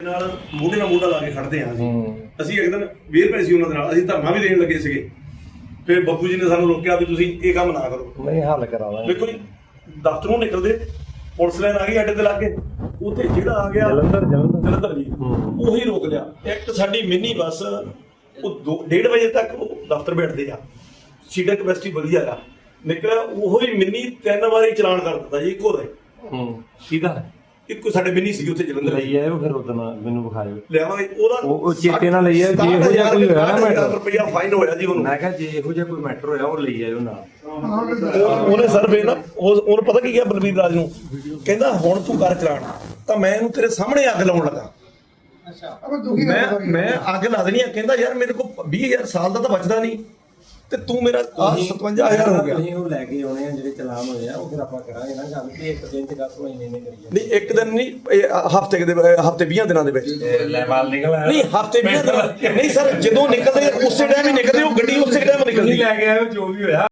ਨਾਲ ਮੋਢੇ ਨਾਲ ਮੋਢਾ ਲਾ ਕੇ ਖੜਦੇ ਹਾਂ ਅਸੀਂ। ਇੱਕ ਦਿਨ ਵੇਰ ਪਏ ਸੀ ਉਹਨਾਂ ਦੇ ਨਾਲ। ਅਸੀਂ ਧਰਨਾ ਵੀ ਦੇਣ ਲੱਗੇ ਸੀਗੇ। ਫਿਰ ਬੱਬੂ ਜੀ ਨੇ ਸਾਨੂੰ ਰੋਕਿਆ ਵੀ ਤੁਸੀਂ ਇਹ ਕੰਮ ਨਾ ਕਰੋ। ਨਹੀਂ ਹੱਲ ਕਰਾ ਦਾਂਗੇ ਵੇਖੋ ਜੀ ਦਫ਼ਤਰੋਂ ਨਿਕਲਦੇ ਪੁਲਿਸ ਲਾਈਨ ਆ ਗਈ ਅੱਡੇ ਤੇ ਲੱਗ ਕੇ। ਉੱਥੇ ਜਿਹੜਾ ਆ ਗਿਆ ਜਲੰਧਰ ਜਲੰਧਰ। ਜਲੰਧਰ ਜੀ। ਉਹੀ ਰੋਕ ਲਿਆ। ਇੱਕ ਸਾਡੀ ਮਿੰਨੀ ਬੱਸ ਉਹ 1:30 ਵਜੇ ਤੱਕ ਉਹ ਦਫ਼ਤਰ ਬੈਠਦੇ ਆ। ਸੀਟਾਂ ਕਪੈਸਿਟੀ ਵਧੀਆ ਆ। ਨਿਕਲਿਆ ਉਹੀ ਮਿੰਨੀ ਤਿੰਨ ਵਾਰੀ ਚਲਾਨ ਕਰ ਦਿੱਤਾ ਜੀ ਇੱਕੋ ਦਾ ਹੀ। ਕਿਹਦਾ ਇੱਕੋ ਸਾਡੇ ਮਿੰਨੀ ਸੀ ਉੱਥੇ ਜਲੰਧਰ ਲਈ ਆਇਓ ਫਿਰ ਉਦੋਂ ਮੈਨੂੰ ਵਿਖਾਇਓ। ਲਿਆਵਾਂਗੇ ਉਹਦਾ ਉਹ- ਉਹ ਚੇਤੇ ਨਾਲ ਲਈ ਆ, ਜੇ ਇਹੋ ਜਿਹਾ ਕੋਈ ਹੋਇਆ ਨਾ ਮੈਟਰ। ਰੁਪਇਆ ਫਾਈਨ ਹੋਇਆ ਜੀ ਉਹਨੂੰ। ਮੈਂ ਕਿਹਾ ਜੇ ਇਹੋ ਜਿਹਾ ਕੋਈ ਮੈਟਰ ਹੋਇਆ ਉਹ ਲਈ ਆਇਓ ਨਾਲ। ਉਹ- ਉਹਨੇ ਸਰ ਫੇਰ ਨਾ ਉਹ ਉਹਨੂੰ ਪਤਾ ਕੀ ਕਿਹਾ ਬਲਬੀਰ ਰਾਜ ਨੂੰ? ਕਹਿੰਦਾ ਹੁਣ ਤੂੰ ਕਰ ਚਲਾਣ ਤਾਂ ਮੈਂ ਇਹਨੂੰ ਤੇਰੇ ਸਾਹਮਣੇ ਅੱਗ ਲਾਉਣ ਲੱਗਾ। ਮੈਂ ਮੈਂ ਅੱਗ ਲਾ ਦੇਣੀ ਆ। ਕਹਿੰਦਾ ਯਾਰ ਮੇਰੇ ਕੋਲ 20000 ਸਾਲ ਦਾ ਤਾਂ ਬਚਦਾ ਨਹੀਂ। ਤੇ ਤੂੰ ਮੇਰਾ ਆਹ 57000 ਹੋ ਗਿਆ। ਤੁਸੀਂ ਉਹ ਲੈ ਕੇ ਆਉਣੇ ਆ ਜਿਹੜੇ ਚਲਾਨ ਹੋਏ ਆ ਉਹ ਫਿਰ ਆਪਾਂ ਕਰਾਂਗੇ ਨਾ ਗੱਲ ਕਿ ਇੱਕ ਦਿਨ ਚ 10 ਮਹੀਨੇ ਨੇ ਕਰੀ ਨਹੀਂ ਇੱਕ ਦਿਨ ਨਹੀਂ ਹਫ਼ਤੇ ਦੇ ਹਫ਼ਤੇ 20 ਦਿਨਾਂ ਦੇ ਵਿੱਚ। ਜਾਂਦੇ ਲੈ ਮਾਲ ਨਿਕਲ ਆਇਆ। ਨਹੀਂ ਹਫ਼ਤੇ 20 ਦਿਨਾਂ। ਨਹੀਂ ਸਰ ਜਦੋਂ ਨਿਕਲਦੇ ਉਸੇ ਟਾਈਮ ਹੀ ਨਿਕਲਦੇ ਉਹ ਗੱਡੀ ਉਸੇ ਟਾਈਮ ਨਿਕਲਦੀ। ਲੈ ਕੇ ਆਇਓ ਜੋ ਵੀ ਹੋਇਆ।